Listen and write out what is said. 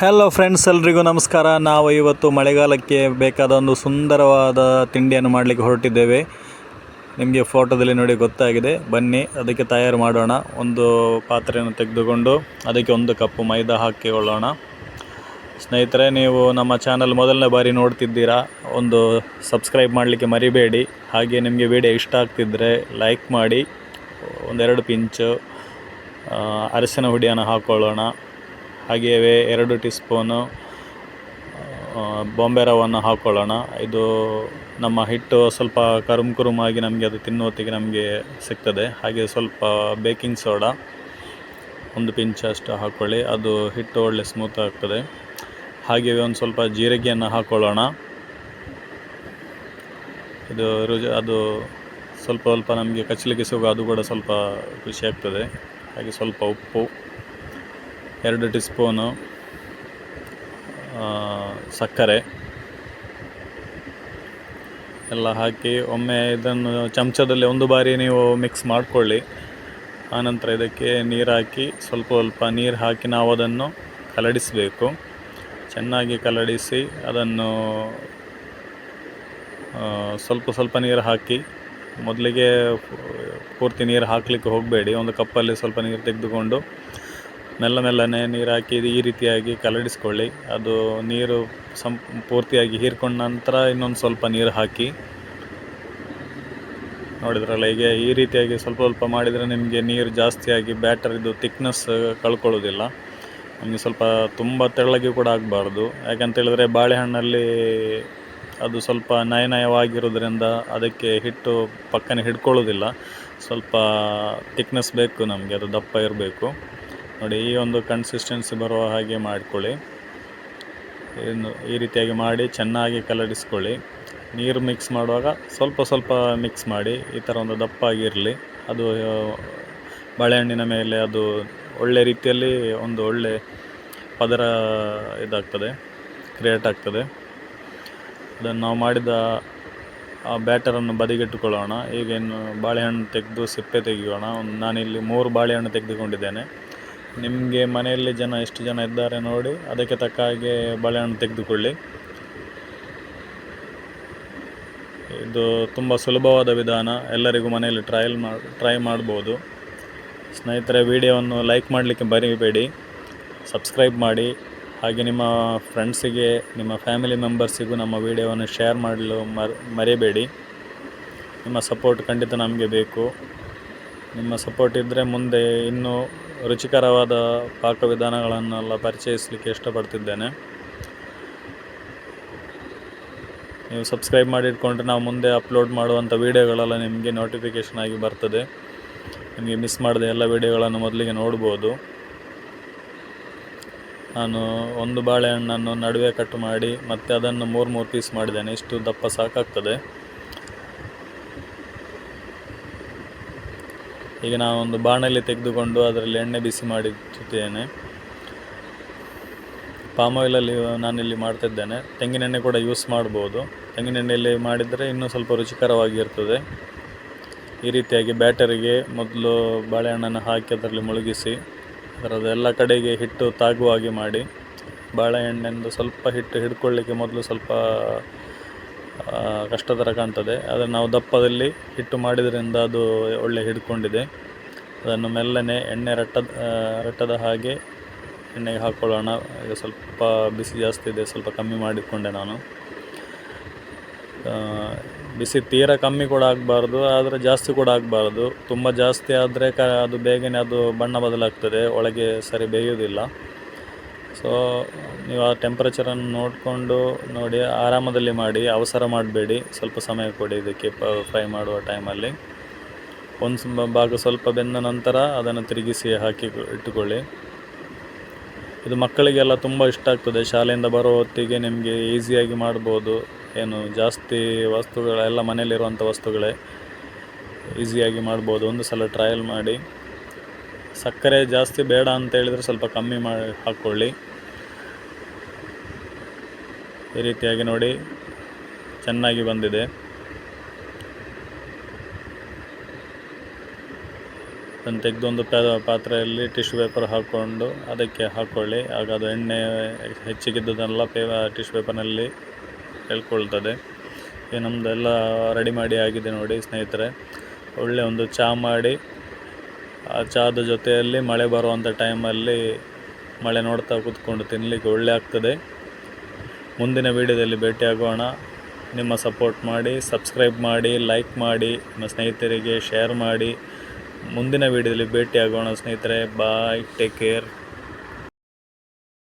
Hello friends ಎಲ್ರಿಗೂ ನಮಸ್ಕಾರ. ನಾವು ಇವತ್ತು ಮಳೆಗಾಲಕ್ಕೆ ಬೇಕಾದ ಒಂದು ಸುಂದರವಾದ ತಿಂಡಿಯನ್ನು ಮಾಡಲಿಕ್ಕೆ ಹೊರಟಿದ್ದೇವೆ. ನಿಮಗೆ ಫೋಟೋದಲ್ಲಿ ನೋಡಿ ಗೊತ್ತಾಗಿದೆ. ಬನ್ನಿ, ಅದಕ್ಕೆ ತಯಾರು ಮಾಡೋಣ. ಒಂದು ಪಾತ್ರೆಯನ್ನು ತೆಗೆದುಕೊಂಡು ಅದಕ್ಕೆ ಒಂದು ಕಪ್ಪು ಮೈದಾ ಹಾಕಿಕೊಳ್ಳೋಣ. ಸ್ನೇಹಿತರೆ, ನೀವು ನಮ್ಮ ಚಾನಲ್ ಮೊದಲನೇ ಬಾರಿ ನೋಡ್ತಿದ್ದೀರಾ, ಒಂದು ಸಬ್ಸ್ಕ್ರೈಬ್ ಮಾಡಲಿಕ್ಕೆ ಮರಿಬೇಡಿ. ಹಾಗೆ ನಿಮಗೆ ವಿಡಿಯೋ ಇಷ್ಟ ಆಗ್ತಿದ್ದರೆ ಲೈಕ್ ಮಾಡಿ, ಒಂದೆರಡು ಪಿಂಚು ಅರಿಶಿನ ಹುಡಿಯನ್ನು ಹಾಕ್ಕೊಳ್ಳೋಣ ಹಾಗೆಯೇ ಎರಡು ಟೀ ಸ್ಪೂನು ಬಾಂಬೆ ರವನ್ನು ಹಾಕ್ಕೊಳ್ಳೋಣ ಇದು ನಮ್ಮ ಹಿಟ್ಟು ಸ್ವಲ್ಪ ಕರುಮ್ ಕುರುಮಾಗಿ ನಮಗೆ ಅದು ತಿನ್ನುವತ್ತಿಗೆ ನಮಗೆ ಸಿಗ್ತದೆ. ಹಾಗೆ ಸ್ವಲ್ಪ ಬೇಕಿಂಗ್ ಸೋಡಾ, ಒಂದು ಪಿಂಚ್ ಅಷ್ಟು ಹಾಕ್ಕೊಳ್ಳಿ ಅದು ಹಿಟ್ಟು ಒಳ್ಳೆ ಸ್ಮೂತ್ ಆಗ್ತದೆ. ಹಾಗೆಯೇ ಒಂದು ಸ್ವಲ್ಪ ಜೀರಿಗೆಯನ್ನು ಹಾಕ್ಕೊಳ್ಳೋಣ ಇದು ರುಜ, ಅದು ಸ್ವಲ್ಪ ಸ್ವಲ್ಪ ನಮಗೆ ಕಚ್ಚಲಿಕ್ಕೆ ಸಿಗುವ ಅದು ಕೂಡ ಸ್ವಲ್ಪ ಖುಷಿಯಾಗ್ತದೆ ಹಾಗೆ ಸ್ವಲ್ಪ ಉಪ್ಪು. ಎರಡು ಟೀ ಸ್ಪೂನು ಸಕ್ಕರೆ. ಎಲ್ಲ ಹಾಕಿ ಒಮ್ಮೆ ಇದನ್ನು ಚಮಚದಲ್ಲಿ ಒಂದು ಬಾರಿ ನೀವು ಮಿಕ್ಸ್ ಮಾಡಿಕೊಳ್ಳಿ. ಆನಂತರ ಇದಕ್ಕೆ ನೀರು ಹಾಕಿ ಸ್ವಲ್ಪ ಸ್ವಲ್ಪ ನೀರು ಹಾಕಿ ನಾವು ಅದನ್ನು ಕಲಡಿಸಬೇಕು. ಚೆನ್ನಾಗಿ ಕಲಡಿಸಿ ಅದನ್ನು ಸ್ವಲ್ಪ ಸ್ವಲ್ಪ ನೀರು ಹಾಕಿ ಮೊದಲಿಗೆ ಪೂರ್ತಿ ನೀರು ಹಾಕಲಿಕ್ಕೆ ಹೋಗಬೇಡಿ. ಒಂದು ಕಪ್ಪಲ್ಲಿ ಸ್ವಲ್ಪ ನೀರು ತೆಗೆದುಕೊಂಡು ಮೆಲ್ಲ ಮೆಲ್ಲನೆ ನೀರು ಹಾಕಿ ಇದು ಈ ರೀತಿಯಾಗಿ ಕಲಡಿಸ್ಕೊಳ್ಳಿ. ಅದು ನೀರು ಸಂ, ಪೂರ್ತಿಯಾಗಿ ಹೀರ್ಕೊಂಡ ನಂತರ ಇನ್ನೊಂದು ಸ್ವಲ್ಪ ನೀರು ಹಾಕಿ. ನೋಡಿದ್ರಲ್ಲ, ಹೀಗೆ ಈ ರೀತಿಯಾಗಿ ಸ್ವಲ್ಪ ಸ್ವಲ್ಪ ಮಾಡಿದರೆ ನಿಮಗೆ ನೀರು ಜಾಸ್ತಿಯಾಗಿ ಬ್ಯಾಟರಿದು ತಿಕ್ನೆಸ್ ಕಳ್ಕೊಳ್ಳೋದಿಲ್ಲ ನಮಗೆ ಸ್ವಲ್ಪ ತುಂಬ ತೆಳ್ಳಗೆ ಕೂಡ ಆಗಬಾರ್ದು. ಯಾಕಂತ ಹೇಳಿದ್ರೆ ಬಾಳೆಹಣ್ಣಲ್ಲಿ ಅದು ಸ್ವಲ್ಪ ನಯನಯವಾಗಿರೋದ್ರಿಂದ ಅದಕ್ಕೆ ಹಿಟ್ಟು ಪಕ್ಕನೆ ಹಿಡ್ಕೊಳ್ಳೋದಿಲ್ಲ ಸ್ವಲ್ಪ ತಿಕ್ನೆಸ್ ಬೇಕು ನಮಗೆ, ಅದು ದಪ್ಪ ಇರಬೇಕು. ನೋಡಿ, ಈ ಒಂದು ಕನ್ಸಿಸ್ಟೆನ್ಸಿ ಬರುವ ಹಾಗೆ ಮಾಡಿಕೊಳ್ಳಿ. ಇನ್ನು ಈ ರೀತಿಯಾಗಿ ಮಾಡಿ, ಚೆನ್ನಾಗಿ ಕಲಡಿಸ್ಕೊಳ್ಳಿ ನೀರು ಮಿಕ್ಸ್ ಮಾಡುವಾಗ ಸ್ವಲ್ಪ ಸ್ವಲ್ಪ ಮಿಕ್ಸ್ ಮಾಡಿ, ಈ ಥರ ಒಂದು ದಪ್ಪ ಆಗಿರಲಿ ಅದು, ಬಾಳೆಹಣ್ಣಿನ ಮೇಲೆ ಅದು ಒಳ್ಳೆ ರೀತಿಯಲ್ಲಿ ಒಂದು ಒಳ್ಳೆ ಪದರ ಇದಾಗ್ತದೆ ಕ್ರಿಯೇಟ್ ಆಗ್ತದೆ. ಅದನ್ನು ನಾವು ಮಾಡಿದ ಆ ಬ್ಯಾಟರನ್ನು ಬದಿಗಿಟ್ಟುಕೊಳ್ಳೋಣ. ಈಗೇನು ಬಾಳೆಹಣ್ಣು ತೆಗೆದು ಸಿಪ್ಪೆ ತೆಗೆಯೋಣ. ನಾನಿಲ್ಲಿ ಮೂರು ಬಾಳೆಹಣ್ಣು ತೆಗೆದುಕೊಂಡಿದ್ದೇನೆ. ನಿಮಗೆ ಮನೆಯಲ್ಲಿ ಜನ ಎಷ್ಟು ಜನ ಇದ್ದಾರೆ ನೋಡಿ, ಅದಕ್ಕೆ ತಕ್ಕ ಹಾಗೆ ಬಾಳೆಹಣ್ಣು ತೆಗೆದುಕೊಳ್ಳಿ. ಇದು ತುಂಬ ಸುಲಭವಾದ ವಿಧಾನ, ಎಲ್ಲರಿಗೂ ಮನೆಯಲ್ಲಿ ಟ್ರಯಲ್ ಮಾಡಿ ಟ್ರೈ ಮಾಡ್ಬೋದು. ಸ್ನೇಹಿತರೆ, ವಿಡಿಯೋವನ್ನು ಲೈಕ್ ಮಾಡಲಿಕ್ಕೆ ಬರೀಬೇಡಿ ಸಬ್ಸ್ಕ್ರೈಬ್ ಮಾಡಿ, ಹಾಗೆ ನಿಮ್ಮ ಫ್ರೆಂಡ್ಸಿಗೆ ನಿಮ್ಮ ಫ್ಯಾಮಿಲಿ ಮೆಂಬರ್ಸಿಗೂ ನಮ್ಮ ವಿಡಿಯೋವನ್ನು ಶೇರ್ ಮಾಡಲು ಮರ್ ಮರೆಯಬೇಡಿ ನಿಮ್ಮ ಸಪೋರ್ಟ್ ಖಂಡಿತ ನಮಗೆ ಬೇಕು. ನಿಮ್ಮ ಸಪೋರ್ಟ್ ಇದ್ದರೆ ಮುಂದೆ ಇನ್ನೂ ರುಚಿಕರವಾದ ಪಾಕವಿಧಾನಗಳನ್ನೆಲ್ಲ ಪರಿಚಯಿಸಲಿಕ್ಕೆ ಇಷ್ಟಪಡ್ತಿದ್ದೇನೆ. ನೀವು ಸಬ್ಸ್ಕ್ರೈಬ್ ಮಾಡಿಟ್ಕೊಂಡ್ರೆ ನಾವು ಮುಂದೆ ಅಪ್ಲೋಡ್ ಮಾಡುವಂಥ ವೀಡಿಯೋಗಳೆಲ್ಲ ನಿಮಗೆ ನೋಟಿಫಿಕೇಷನ್ ಆಗಿ ಬರ್ತದೆ. ನಿಮಗೆ ಮಿಸ್ ಮಾಡದೆ ಎಲ್ಲ ವೀಡಿಯೋಗಳನ್ನು ಮೊದಲಿಗೆ ನೋಡ್ಬೋದು. ನಾನು ಒಂದು ಬಾಳೆಹಣ್ಣನ್ನು ನಡುವೆ ಕಟ್ ಮಾಡಿ ಮತ್ತು ಅದನ್ನು ಮೂರು ಮೂರು ಪೀಸ್ ಮಾಡಿದ್ದೇನೆ. ಇಷ್ಟು ದಪ್ಪ ಸಾಕಾಗ್ತದೆ. ಈಗ ಒಂದು ಬಾಣಲೆ ತೆಗೆದುಕೊಂಡು ಅದರಲ್ಲಿ ಎಣ್ಣೆ ಬಿಸಿ ಮಾಡಿಟ್ಟಿದ್ದೇನೆ. ಪಾಮ್ ಆಯಿಲಲ್ಲಿ ನಾನಿಲ್ಲಿ ಮಾಡ್ತಿದ್ದೇನೆ. ತೆಂಗಿನೆಣ್ಣೆ ಕೂಡ ಯೂಸ್ ಮಾಡ್ಬೋದು. ತೆಂಗಿನೆಣ್ಣೆಯಲ್ಲಿ ಮಾಡಿದರೆ ಇನ್ನೂ ಸ್ವಲ್ಪ ರುಚಿಕರವಾಗಿರ್ತದೆ ಈ ರೀತಿಯಾಗಿ ಬ್ಯಾಟರಿಗೆ ಮೊದಲು ಬಾಳೆಹಣ್ಣನ್ನು ಹಾಕಿ ಅದರಲ್ಲಿ ಮುಳುಗಿಸಿ ಅದರದೆಲ್ಲ ಕಡೆಗೆ ಹಿಟ್ಟು ತಾಗುವ ಹಾಗೆ ಮಾಡಿ, ಬಾಳೆಹಣ್ಣೆಂದು ಸ್ವಲ್ಪ ಹಿಟ್ಟು ಹಿಡ್ಕೊಳ್ಳಿಕ್ಕೆ ಮೊದಲು ಸ್ವಲ್ಪ ಕಷ್ಟ ಥರ ಕಾಣ್ತದೆ ಆದರೆ ನಾವು ದಪ್ಪದಲ್ಲಿ ಹಿಟ್ಟು ಮಾಡಿದ್ರಿಂದ ಅದು ಒಳ್ಳೆ ಹಿಡ್ಕೊಂಡಿದೆ. ಅದನ್ನು ಮೆಲ್ಲನೆ ಎಣ್ಣೆ ರಟ್ಟದ ರಟ್ಟದ ಹಾಗೆ ಎಣ್ಣೆಗೆ ಹಾಕ್ಕೊಳ್ಳೋಣ ಈಗ ಸ್ವಲ್ಪ ಬಿಸಿ ಜಾಸ್ತಿ ಇದೆ, ಸ್ವಲ್ಪ ಕಮ್ಮಿ ಮಾಡಿಕೊಂಡೆ ನಾನು. ಬಿಸಿ ತೀರ ಕಮ್ಮಿ ಕೂಡ ಆಗಬಾರ್ದು, ಆದರೆ ಜಾಸ್ತಿ ಕೂಡ ಆಗಬಾರ್ದು. ತುಂಬ ಜಾಸ್ತಿ ಆದರೆ ಕ, ಅದು ಬೇಗನೆ ಅದು ಬಣ್ಣ ಬದಲಾಗ್ತದೆ, ಒಳಗೆ ಸರಿ ಬೇಯೋದಿಲ್ಲ ಸೊ ನೀವು ಆ ಟೆಂಪ್ರೇಚರನ್ನು ನೋಡಿಕೊಂಡು ನೋಡಿ, ಆರಾಮದಲ್ಲಿ ಮಾಡಿ, ಅವಸರ ಮಾಡಬೇಡಿ. ಸ್ವಲ್ಪ ಸಮಯ ಕೊಡಿ ಇದಕ್ಕೆ ಫ್ರೈ ಮಾಡುವ ಟೈಮಲ್ಲಿ ಒಂದು ಭಾಗ ಸ್ವಲ್ಪ ಬೆಂದ ನಂತರ ಅದನ್ನು ತಿರುಗಿಸಿ ಹಾಕಿ ಇಟ್ಟುಕೊಳ್ಳಿ. ಇದು ಮಕ್ಕಳಿಗೆಲ್ಲ ತುಂಬ ಇಷ್ಟ ಆಗ್ತದೆ. ಶಾಲೆಯಿಂದ ಬರೋ ಹೊತ್ತಿಗೆ ನಿಮಗೆ ಈಸಿಯಾಗಿ ಮಾಡ್ಬೋದು. ಏನು ಜಾಸ್ತಿ ವಸ್ತುಗಳೆಲ್ಲ ಮನೆಯಲ್ಲಿರುವಂಥ ವಸ್ತುಗಳೇ ಈಸಿಯಾಗಿ ಮಾಡ್ಬೋದು. ಒಂದು ಸಲ ಟ್ರಯಲ್ ಮಾಡಿ. ಸಕ್ಕರೆ ಜಾಸ್ತಿ ಬೇಡ ಅಂತ ಹೇಳಿದರೆ ಸ್ವಲ್ಪ ಕಮ್ಮಿ ಮಾಡಿ ಹಾಕ್ಕೊಳ್ಳಿ. ಈ ರೀತಿಯಾಗಿ ನೋಡಿ, ಚೆನ್ನಾಗಿ ಬಂದಿದೆ. ಅದನ್ನು ತೆಗೆದೊಂದು ಪಾತ್ರೆಯಲ್ಲಿ ಟಿಶ್ಯೂ ಪೇಪರ್ ಹಾಕ್ಕೊಂಡು ಅದಕ್ಕೆ ಹಾಕ್ಕೊಳ್ಳಿ. ಆಗ ಅದು ಎಣ್ಣೆ ಹೆಚ್ಚಿಗಿದ್ದುದನ್ನೆಲ್ಲ ಪೇ, ಟಿಶ್ಯೂ ಪೇಪರ್ನಲ್ಲಿ ಹೇಳ್ಕೊಳ್ತದೆ. ಈಗ ನಮ್ಮದೆಲ್ಲ ರೆಡಿ ಮಾಡಿ ಆಗಿದೆ ನೋಡಿ ಸ್ನೇಹಿತರೆ. ಒಳ್ಳೆ ಒಂದು ಚಹಾ ಮಾಡಿ ಆ ಚಹಾದ ಜೊತೆಯಲ್ಲಿ ಮಳೆ ಬರುವಂಥ ಟೈಮಲ್ಲಿ ಮಳೆ ನೋಡ್ತಾ ಕೂತ್ಕೊಂಡು ತಿನ್ನಲಿಕ್ಕೆ ಒಳ್ಳೆ ಆಗ್ತದೆ. ಮುಂದಿನ ವೀಡಿಯೋದಲ್ಲಿ ಭೇಟಿಯಾಗೋಣ. ನಿಮ್ಮ ಸಪೋರ್ಟ್ ಮಾಡಿ, ಸಬ್ಸ್ಕ್ರೈಬ್ ಮಾಡಿ, ಲೈಕ್ ಮಾಡಿ, ನಿಮ್ಮ ಸ್ನೇಹಿತರಿಗೆ ಶೇರ್ ಮಾಡಿ. ಮುಂದಿನ ವೀಡಿಯೋದಲ್ಲಿ ಭೇಟಿಯಾಗೋಣ ಸ್ನೇಹಿತರೆ. Bye, take care.